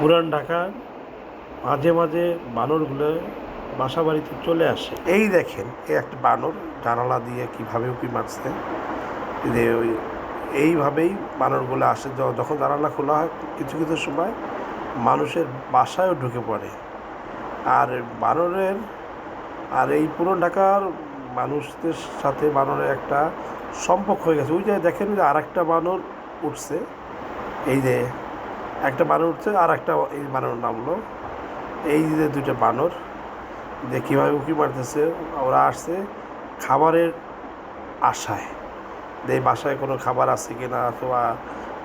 পুরান ঢাকার মাঝে মাঝে বানরগুলো বাসা বাড়িতে চলে আসে। এই দেখেন, এই একটা বানর জানালা দিয়ে কীভাবে উঁকি মারছে। যে ওই, এইভাবেই বানরগুলো আসে। যখন জানালা খোলা হয় কিছু কিছু সময় মানুষের বাসায়ও ঢুকে পড়ে। আর বানরের, আর এই পুরান ঢাকার মানুষদের সাথে বানরের একটা সম্পর্ক হয়ে গেছে। ওই যে দেখেন যে আর একটা বানর উঠছে। এই যে একটা বানর উঠছে, আর একটা এই বানর নামলো এই যে দুইটা বানর, যে কীভাবে উঁকি মারতেছে, ওরা আসছে খাবারের আশায়। যে এই বাসায় কোনো খাবার আছে কি না, অথবা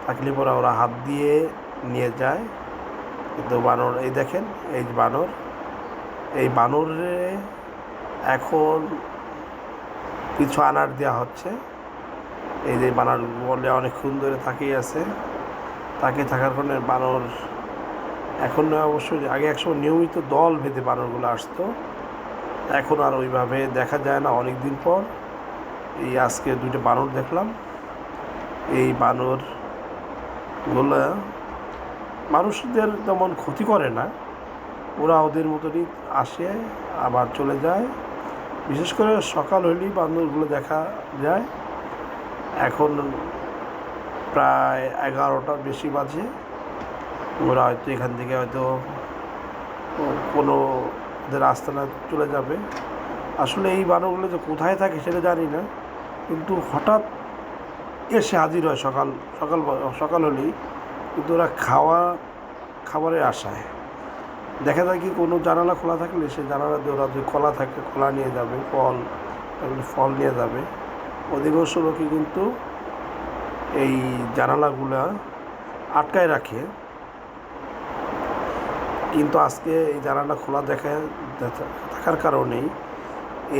থাকলে পরে ওরা হাত দিয়ে নিয়ে যায়। কিন্তু বানর, এই দেখেন, এই বানর, এই বানরে এখন কিছু আনার দেওয়া হচ্ছে। এই যে বানর বলে অনেকক্ষণ ধরে তাকিয়ে আছে। তাকিয়ে থাকার কারণে বানর এখন অবশ্যই, আগে একসময় নিয়মিত দল ভেদে বানরগুলো আসতো। এখন আর ওইভাবে দেখা যায় না অনেক দিন পর। এই আজকে দুইটা বানর দেখলাম। এই বানরগুলো মানুষদের তেমন ক্ষতি করে না। ওরা ওদের মতনই আসে, আবার চলে যায়। বিশেষ করে সকাল হলেই বান্দরগুলো দেখা যায়। এখন প্রায় এগারোটার বেশি বাজে। ওরা হয়তো এখান থেকে হয়তো কোনো ওদের আস্তানা চলে যাবে। আসলে এই বানরগুলো যে কোথায় থাকে সেটা জানি না। কিন্তু হঠাৎ এসে হাজির হয় সকাল সকাল সকাল হলেই। কিন্তু ওরা খাওয়া, খাবারের আশায়। দেখা যায় কি কোনো জানালা খোলা থাকলে সে জানালা দিয়ে ওরা যদি কলা থাকে, কলা নিয়ে যাবে, ফল ফল নিয়ে যাবে। অধিকাংশ লোকই কিন্তু এই জানালাগুলা আটকায় রাখে। কিন্তু আজকে এই জানালা খোলা দেখা থাকার কারণেই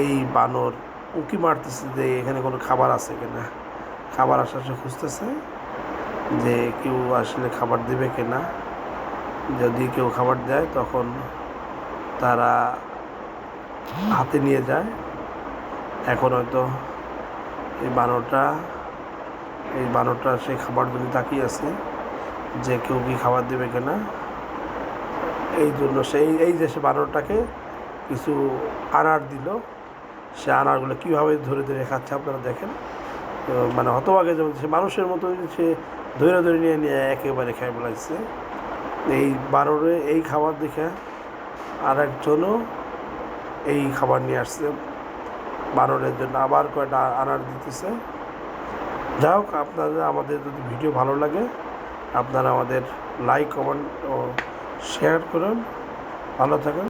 এই বানর উঁকি মারতেছে যে এখানে কোনো খাবার আছে কিনা। খাবার আশা খুঁজতেছে যে কেউ আসলে খাবার দেবে কিনা। যদি কেউ খাবার দেয় তখন তারা হাতে নিয়ে যায়। এখন হয়তো এই বানরটা এই বানরটা সেই খাবার জন্য তাকিয়ে আছে, যে কেউ কি খাবার দেবে কিনা। এই জন্য সেই, এই যে সে বানরটাকে কিছু আনার দিল, সে আনারগুলো কীভাবে ধরে ধরে খাচ্ছে আপনারা দেখেন। মানে হতভাগে যেমন সে মানুষের মতো সে ধরে ধরে নিয়ে নিয়ে একেবারে খেয়ে বেড়াইছে এই বানরে এই খাবার দেখে আর একজনও এই খাবার নিয়ে আসছে। বানরের জন্য আবার কয়টা আনার দিতেছে। যাই হোক, আপনাদের, আমাদের যদি ভিডিও ভালো লাগে, আপনারা আমাদের লাইক কমেন্ট ও শেয়ার করুন। ভালো থাকুন।